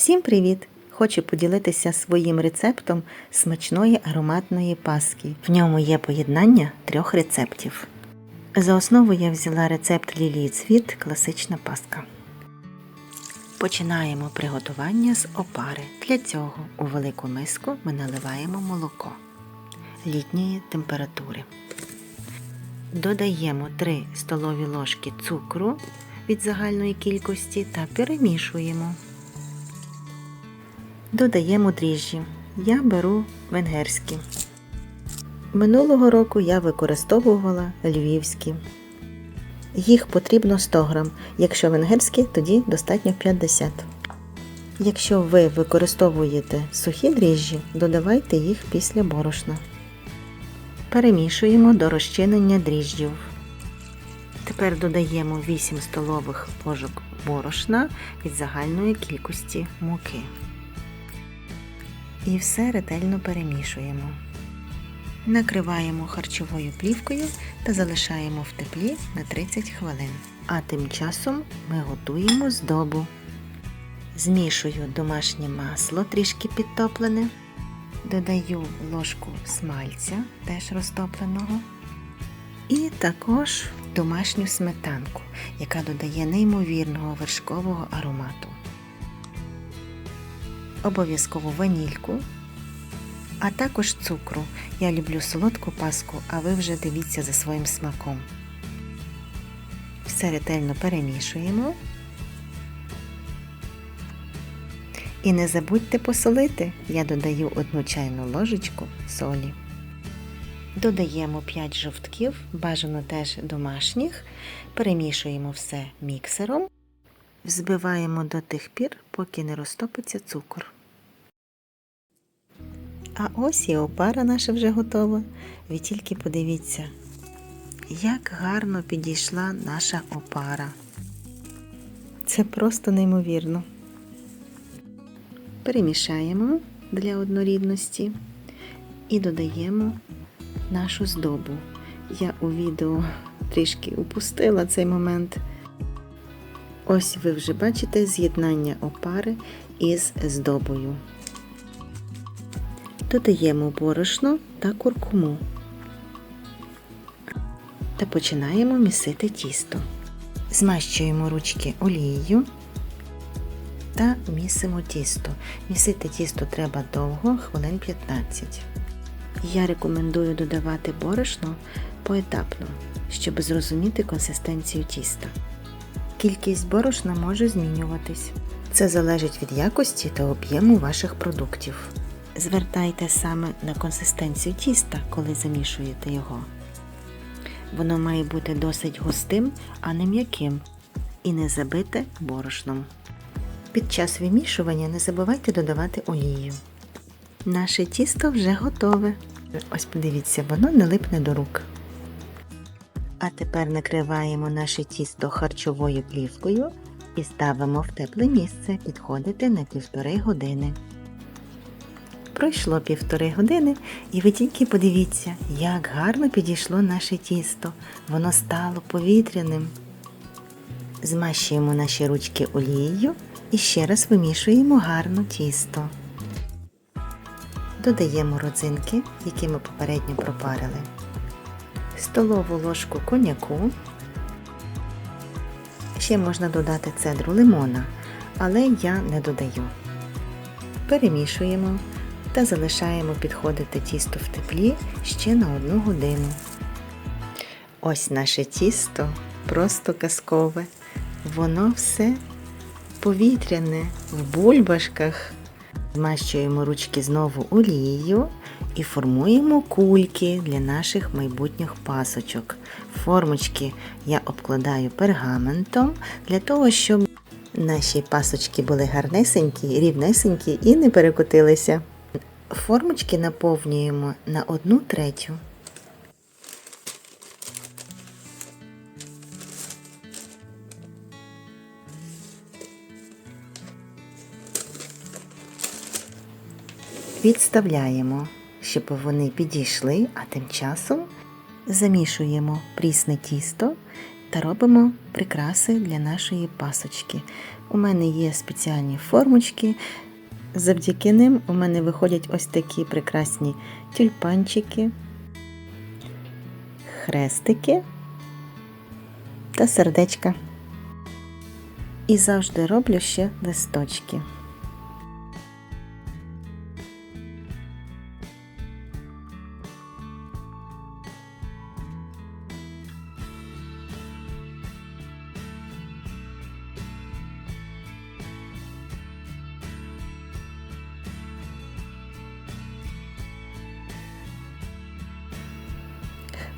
Всім привіт! Хочу поділитися своїм рецептом смачної ароматної паски. В ньому є поєднання трьох рецептів. За основу я взяла рецепт лілії цвіт класична паска. Починаємо приготування з опари. Для цього у велику миску ми наливаємо молоко літньої температури. Додаємо 3 столові ложки цукру від загальної кількості та перемішуємо. Додаємо дріжджі. Я беру венгерські. Минулого року я використовувала львівські. Їх потрібно 100 грам. Якщо венгерські, тоді достатньо 50. Якщо ви використовуєте сухі дріжджі, додавайте їх після борошна. Перемішуємо до розчинення дріжджів. Тепер додаємо 8 столових ложок борошна від загальної кількості муки. І все ретельно перемішуємо. Накриваємо харчовою плівкою та залишаємо в теплі на 30 хвилин. А тим часом ми готуємо здобу. Змішую домашнє масло трішки підтоплене. Додаю ложку смальця, теж розтопленого. І також домашню сметанку, яка додає неймовірного вершкового аромату. Обов'язково ванільку, а також цукру. Я люблю солодку паску, а ви вже дивіться за своїм смаком. Все ретельно перемішуємо. І не забудьте посолити, я додаю одну чайну ложечку солі. Додаємо 5 жовтків, бажано теж домашніх, перемішуємо все міксером, взбиваємо до тих пір, поки не розтопиться цукор. А ось і опара наша вже готова. Ви тільки подивіться, як гарно підійшла наша опара. Це просто неймовірно. Перемішаємо для однорідності і додаємо нашу здобу. Я у відео трішки упустила цей момент. Ось ви вже бачите з'єднання опари із здобою. Додаємо борошно та куркуму та починаємо місити тісто. Змащуємо ручки олією та місимо тісто. Місити тісто треба довго, хвилин 15. Я рекомендую додавати борошно поетапно, щоб зрозуміти консистенцію тіста. Кількість борошна може змінюватись. Це залежить від якості та об'єму ваших продуктів. Звертайте саме на консистенцію тіста, коли замішуєте його. Воно має бути досить густим, а не м'яким, і не забите борошном. Під час вимішування не забувайте додавати олію. Наше тісто вже готове. Ось подивіться, воно не липне до рук. А тепер накриваємо наше тісто харчовою плівкою і ставимо в тепле місце підходити на півтори години. Пройшло півтори години, і ви тільки подивіться, як гарно підійшло наше тісто. Воно стало повітряним. Змащуємо наші ручки олією і ще раз вимішуємо гарно тісто. Додаємо родзинки, які ми попередньо пропарили, столову ложку коньяку. Ще можна додати цедру лимона, але я не додаю. Перемішуємо та залишаємо підходити тісто в теплі ще на одну годину. Ось наше тісто просто казкове. Воно все повітряне в бульбашках. Змащуємо ручки знову олією і формуємо кульки для наших майбутніх пасочок. Формочки я обкладаю пергаментом для того, щоб наші пасочки були гарнесенькі, рівнесенькі і не перекотилися. Формочки наповнюємо на одну третю. Відставляємо, щоб вони підійшли, а тим часом замішуємо прісне тісто та робимо прикраси для нашої пасочки. У мене є спеціальні формочки. Завдяки ним у мене виходять ось такі прекрасні тюльпанчики, хрестики та сердечка. І завжди роблю ще листочки.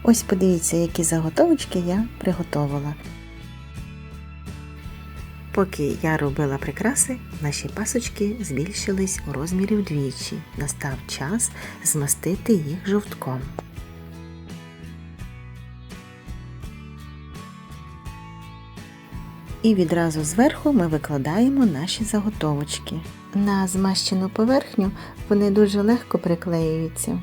Ось подивіться, які заготовочки я приготувала. Поки я робила прикраси, наші пасочки збільшились у розмірі вдвічі. Настав час змастити їх жовтком. І відразу зверху ми викладаємо наші заготовочки. На змащену поверхню вони дуже легко приклеюються.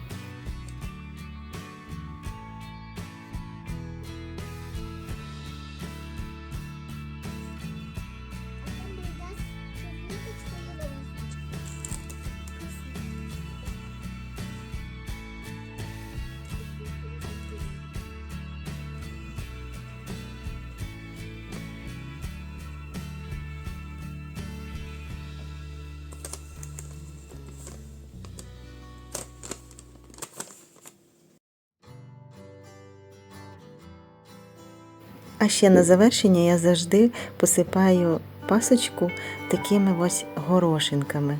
А ще на завершення я завжди посипаю пасочку такими ось горошинками.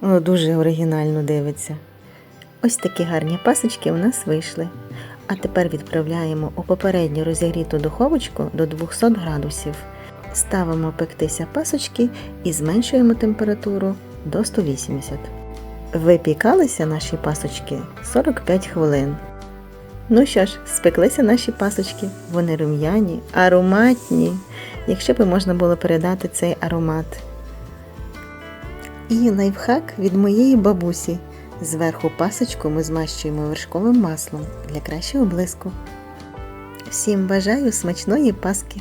Воно дуже оригінально дивиться. Ось такі гарні пасочки у нас вийшли. А тепер відправляємо у попередньо розігріту духовочку до 200 градусів. Ставимо пектися пасочки і зменшуємо температуру до 180. Випікалися наші пасочки 45 хвилин. Ну що ж, спеклися наші пасочки, вони рум'яні, ароматні, якщо б можна було передати цей аромат. І лайфхак від моєї бабусі. Зверху пасочку ми змащуємо вершковим маслом для кращого блиску. Всім бажаю смачної паски!